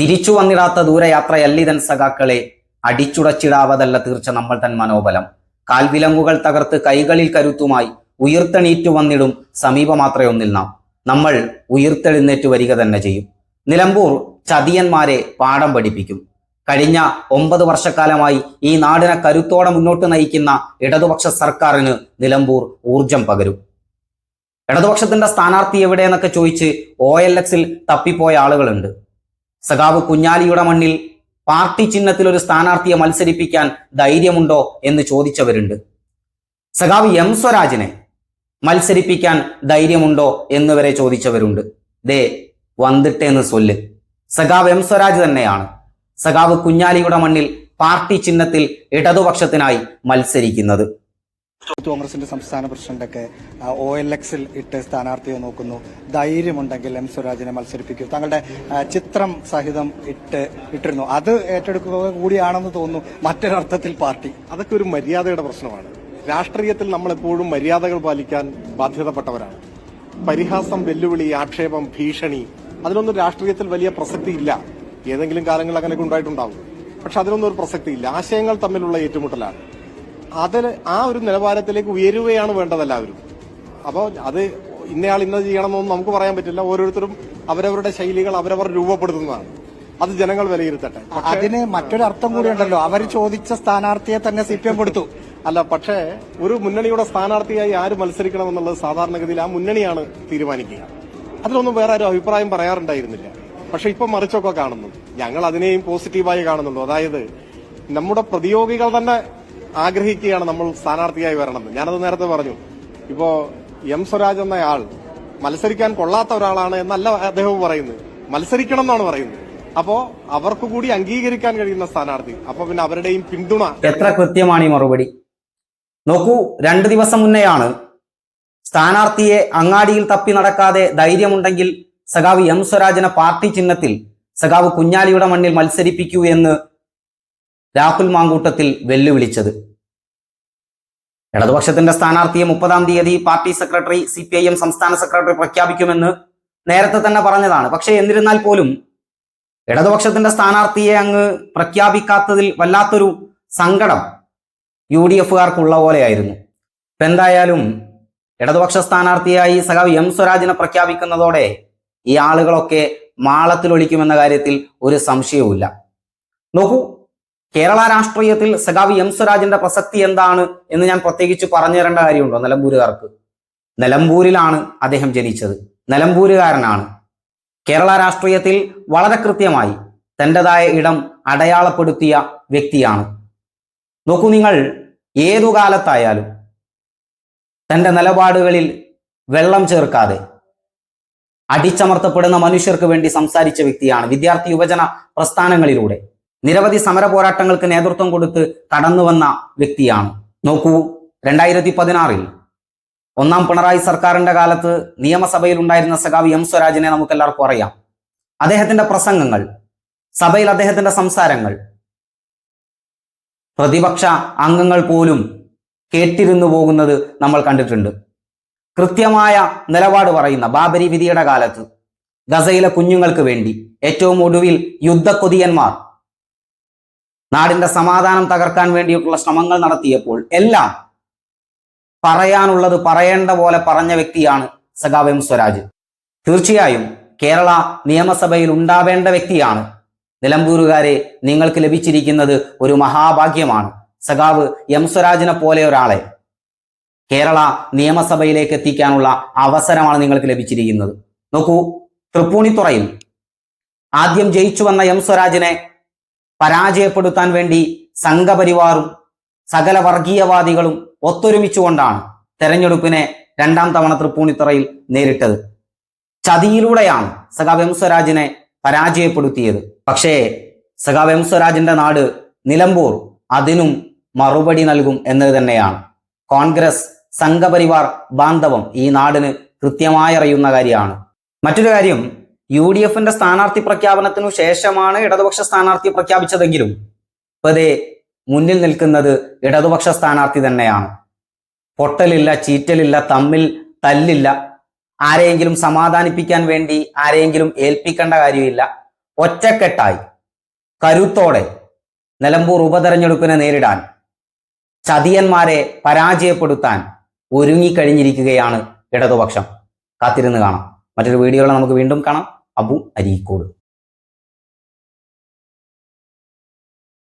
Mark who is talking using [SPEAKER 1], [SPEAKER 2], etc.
[SPEAKER 1] തിരിച്ചു വന്നിടാത്ത ദൂരയാത്രയല്ലിതൻ സഖാക്കളെ അടിച്ചുടച്ചിടാവതല്ല തീർച്ച നമ്മൾ തൻ മനോബലം. കാൽവിലങ്ങുകൾ തകർത്ത് കൈകളിൽ കരുത്തുമായി ഉയർത്തെണീറ്റു വന്നിടും സമീപമാത്രേ ഒന്നിൽ നാം. നമ്മൾ ഉയർത്തെഴുന്നേറ്റ് വരിക തന്നെ ചെയ്യും. നിലമ്പൂർ ചതിയന്മാരെ പാഠം പഠിപ്പിക്കും. കഴിഞ്ഞ ഒമ്പത് വർഷക്കാലമായി ഈ നാടിനെ കരുത്തോടെ മുന്നോട്ട് നയിക്കുന്ന ഇടതുപക്ഷ സർക്കാരിന് നിലമ്പൂർ ഊർജം പകരും. ഇടതുപക്ഷത്തിന്റെ സ്ഥാനാർത്ഥി എവിടെയെന്നൊക്കെ ചോദിച്ച് ഒ എൽ എക്സിൽ തപ്പിപ്പോയ ആളുകളുണ്ട്. സഖാവ് കുഞ്ഞാലിയുടെ മണ്ണിൽ പാർട്ടി ചിഹ്നത്തിൽ ഒരു സ്ഥാനാർത്ഥിയെ മത്സരിപ്പിക്കാൻ ധൈര്യമുണ്ടോ എന്ന് ചോദിച്ചവരുണ്ട്. സഖാവ് എം സ്വരാജിനെ മത്സരിപ്പിക്കാൻ ധൈര്യമുണ്ടോ എന്ന് വരെ ചോദിച്ചവരുണ്ട്. ദേ വന്നിട്ടേന്ന് സൊല്ല്. സഖാവ് എം സ്വരാജ് തന്നെയാണ്. സഖാവ് കുഞ്ഞാലിയുടെ മണ്ണിൽ പാർട്ടി ചിഹ്നത്തിൽ ഇടതുപക്ഷത്തിനായി മത്സരിക്കുന്നത്.
[SPEAKER 2] കോൺഗ്രസിന്റെ സംസ്ഥാന പ്രസിഡന്റൊക്കെ ഒ എൽ എക്സിൽ ഇട്ട് സ്ഥാനാർത്ഥിയെ നോക്കുന്നു. ധൈര്യമുണ്ടെങ്കിൽ എം സ്വരാജിനെ മത്സരിപ്പിക്കും. താങ്കളുടെ ചിത്രം സഹിതം ഇട്ട് ഇട്ടിരുന്നു. അത് ഏറ്റെടുക്കുക കൂടിയാണെന്ന് തോന്നുന്നു മറ്റൊരർത്ഥത്തിൽ പാർട്ടി.
[SPEAKER 3] അതൊക്കെ ഒരു മര്യാദയുടെ പ്രശ്നമാണ്. രാഷ്ട്രീയത്തിൽ നമ്മൾ എപ്പോഴും മര്യാദകൾ പാലിക്കാൻ ബാധ്യതപ്പെട്ടവരാണ്. പരിഹാസം വെല്ലുവിളി ആക്ഷേപം ഭീഷണി അതിനൊന്നും രാഷ്ട്രീയത്തിൽ വലിയ പ്രസക്തി ഇല്ല ഏതെങ്കിലും കാലങ്ങളിൽ അങ്ങനെയൊക്കെ ഉണ്ടായിട്ടുണ്ടാവും. പക്ഷെ അതിനൊന്നും ഒരു പ്രസക്തി ഇല്ല ആശയങ്ങൾ തമ്മിലുള്ള ഏറ്റുമുട്ടലാണ്. അതിൽ ആ ഒരു നിലവാരത്തിലേക്ക് ഉയരുകയാണ് വേണ്ടത് എല്ലാവരും. അപ്പോൾ അത് ഇന്നയാൾ ഇന്നത് ചെയ്യണമെന്നൊന്നും നമുക്ക് പറയാൻ പറ്റില്ല. ഓരോരുത്തരും അവരവരുടെ ശൈലികൾ അവരവർ രൂപപ്പെടുത്തുന്നതാണ്. അത് ജനങ്ങൾ വിലയിരുത്തട്ടെ.
[SPEAKER 2] അതിന് മറ്റൊരർത്ഥം കൂടിയുണ്ടല്ലോ അവർ ചോദിച്ച സ്ഥാനാർത്ഥിയെ തന്നെ സി പി എം കൊടുത്തു.
[SPEAKER 3] അല്ല പക്ഷേ ഒരു മുന്നണിയുടെ സ്ഥാനാർത്ഥിയായി ആര് മത്സരിക്കണമെന്നുള്ളത് സാധാരണഗതിയിൽ ആ മുന്നണിയാണ് തീരുമാനിക്കുക. അതിലൊന്നും വേറെ ആരും അഭിപ്രായം പറയാറുണ്ടായിരുന്നില്ല. പക്ഷെ ഇപ്പൊ മറിച്ചൊക്കെ കാണുന്നു. ഞങ്ങൾ അതിനെയും പോസിറ്റീവായി കാണുന്നുള്ളൂ. അതായത് നമ്മുടെ പ്രതിയോഗികൾ തന്നെ ആഗ്രഹിക്കുകയാണ് നമ്മൾ സ്ഥാനാർത്ഥിയായി വരണമെന്ന്. ഞാനത് നേരത്തെ പറഞ്ഞു. ഇപ്പോ എം സ്വരാജ് എന്നയാൾ മത്സരിക്കാൻ കൊള്ളാത്ത ഒരാളാണ് എന്നല്ല അദ്ദേഹവും പറയുന്നത്. മത്സരിക്കണം എന്നാണ് പറയുന്നത്. അപ്പോ അവർക്ക് കൂടി അംഗീകരിക്കാൻ കഴിയുന്ന സ്ഥാനാർത്ഥി. അപ്പൊ പിന്നെ അവരുടെയും പിന്തുണ.
[SPEAKER 1] എത്ര കൃത്യമാണ് ഈ മറുപടി? നോക്കൂ രണ്ട് ദിവസം മുന്നെയാണ് സ്ഥാനാർത്ഥിയെ അങ്ങാടിയിൽ തപ്പി നടക്കാതെ ധൈര്യമുണ്ടെങ്കിൽ സഖാവ് എം സ്വരാജിനെ പാർട്ടി ചിഹ്നത്തിൽ സഖാവ് കുഞ്ഞാലിയുടെ മണ്ണിൽ മത്സരിപ്പിക്കൂ എന്ന് രാഹുൽ മാങ്കൂട്ടത്തിൽ വെല്ലുവിളിച്ചത്. ഇടതുപക്ഷത്തിന്റെ സ്ഥാനാർത്ഥിയെ മുപ്പതാം തീയതി party secretary C P I M സംസ്ഥാന സെക്രട്ടറി പ്രഖ്യാപിക്കുമെന്ന് നേരത്തെ തന്നെ പറഞ്ഞതാണ്. പക്ഷേ എന്നിരുന്നാൽ പോലും ഇടതുപക്ഷത്തിന്റെ സ്ഥാനാർത്ഥിയെ അങ്ങ് പ്രഖ്യാപിക്കാത്തതിൽ വല്ലാത്തൊരു സങ്കടം യു ഡി എഫുകാർക്കുള്ള പോലെയായിരുന്നു. ഇപ്പൊ എന്തായാലും ഇടതുപക്ഷ സ്ഥാനാർത്ഥിയായി സഖാവ് എം സ്വരാജിനെ പ്രഖ്യാപിക്കുന്നതോടെ ഈ ആളുകളൊക്കെ മാളത്തിലൊളിക്കുമെന്ന കാര്യത്തിൽ ഒരു സംശയവുമില്ല. നോക്കൂ കേരള രാഷ്ട്രീയത്തിൽ സഖാവ് എം സ്വരാജിന്റെ പ്രസക്തി എന്താണ് എന്ന് ഞാൻ പ്രത്യേകിച്ച് പറഞ്ഞു തരേണ്ട കാര്യമുണ്ടോ നിലമ്പൂരുകാർക്ക്? നിലമ്പൂരിലാണ് അദ്ദേഹം ജനിച്ചത്. നിലമ്പൂരുകാരനാണ്. കേരള രാഷ്ട്രീയത്തിൽ വളരെ കൃത്യമായി തന്റെതായ ഇടം അടയാളപ്പെടുത്തിയ വ്യക്തിയാണ്. നോക്കൂ നിങ്ങൾ ഏതു കാലത്തായാലും തന്റെ നിലപാടുകളിൽ വെള്ളം ചേർക്കാതെ അടിച്ചമർത്തപ്പെടുന്ന മനുഷ്യർക്ക് വേണ്ടി സംസാരിച്ച വ്യക്തിയാണ് വിദ്യാർത്ഥി യുവജന പ്രസ്ഥാനങ്ങളിലൂടെ. നിരവധി സമര പോരാട്ടങ്ങൾക്ക് നേതൃത്വം കൊടുത്ത് കടന്നു വന്ന വ്യക്തിയാണ്. നോക്കൂ രണ്ടായിരത്തി പതിനാറിൽ ഒന്നാം പിണറായി സർക്കാരിന്റെ കാലത്ത് നിയമസഭയിൽ ഉണ്ടായിരുന്ന സഖാവ് എം സ്വരാജിനെ നമുക്ക് എല്ലാവർക്കും അറിയാം. അദ്ദേഹത്തിന്റെ പ്രസംഗങ്ങൾ സഭയിൽ അദ്ദേഹത്തിന്റെ സംസാരങ്ങൾ പ്രതിപക്ഷ അംഗങ്ങൾ പോലും കേട്ടിരുന്നു പോകുന്നത് നമ്മൾ കണ്ടിട്ടുണ്ട്. കൃത്യമായ നിലപാട് പറയുന്ന ബാബരി വിധിയുടെ കാലത്ത് ഗസയിലെ കുഞ്ഞുങ്ങൾക്ക് വേണ്ടി ഏറ്റവും ഒടുവിൽ യുദ്ധക്കൊതിയന്മാർ നാടിന്റെ സമാധാനം തകർക്കാൻ വേണ്ടിയിട്ടുള്ള ശ്രമങ്ങൾ നടത്തിയപ്പോൾ എല്ലാം പറയാനുള്ളത് പറയേണ്ട പോലെ പറഞ്ഞ വ്യക്തിയാണ് സഖാവ് എം സ്വരാജ്. തീർച്ചയായും കേരള നിയമസഭയിൽ ഉണ്ടാവേണ്ട വ്യക്തിയാണ്. നിലമ്പൂരുകാരെ നിങ്ങൾക്ക് ലഭിച്ചിരിക്കുന്നത് ഒരു മഹാഭാഗ്യമാണ്. സഖാവ് എം സ്വരാജിനെ പോലെ ഒരാളെ കേരള നിയമസഭയിലേക്ക് എത്തിക്കാനുള്ള അവസരമാണ് നിങ്ങൾക്ക് ലഭിച്ചിരിക്കുന്നത്. നോക്കൂ തൃപ്പൂണിത്തുറയിൽ ആദ്യം ജയിച്ചു വന്ന എം സ്വരാജിനെ പരാജയപ്പെടുത്താൻ വേണ്ടി സംഘപരിവാറും സകല വർഗീയവാദികളും ഒത്തൊരുമിച്ചുകൊണ്ടാണ് തെരഞ്ഞെടുപ്പിനെ രണ്ടാം തവണ തൃപ്പൂണിത്തറയിൽ നേരിട്ടത്. ചതിയിലൂടെയാണ് സഖാവ് എം സ്വരാജിനെ പരാജയപ്പെടുത്തിയത്. പക്ഷേ സഖാവ് എം സ്വരാജിന്റെ നാട് നിലമ്പൂർ അതിനും മറുപടി നൽകും എന്നത് തന്നെയാണ്. കോൺഗ്രസ് സംഘപരിവാർ ബാന്ധവം ഈ നാടിന് കൃത്യമായി അറിയുന്ന കാര്യമാണ്. മറ്റൊരു കാര്യം യു ഡി എഫിന്റെ സ്ഥാനാർത്ഥി പ്രഖ്യാപനത്തിനു ശേഷമാണ് ഇടതുപക്ഷ സ്ഥാനാർത്ഥി പ്രഖ്യാപിച്ചതെങ്കിലും. ഇപ്പതേ മുന്നിൽ നിൽക്കുന്നത് ഇടതുപക്ഷ സ്ഥാനാർത്ഥി തന്നെയാണ്. പൊട്ടലില്ല ചീറ്റലില്ല തമ്മിൽ തല്ലില്ല. ആരെയെങ്കിലും സമാധാനിപ്പിക്കാൻ വേണ്ടി ആരെയെങ്കിലും ഏൽപ്പിക്കേണ്ട കാര്യമില്ല. ഒറ്റക്കെട്ടായി. കരുത്തോടെ നിലമ്പൂർ ഉപതെരഞ്ഞെടുപ്പിനെ നേരിടാൻ ചതിയന്മാരെ പരാജയപ്പെടുത്താൻ ഒരുങ്ങിക്കഴിഞ്ഞിരിക്കുകയാണ് ഇടതുപക്ഷം. കാത്തിരുന്ന് കാണാം. മറ്റൊരു വീഡിയോയിൽ നമുക്ക് വീണ്ടും കാണാം. അബു അരീക്കോട്.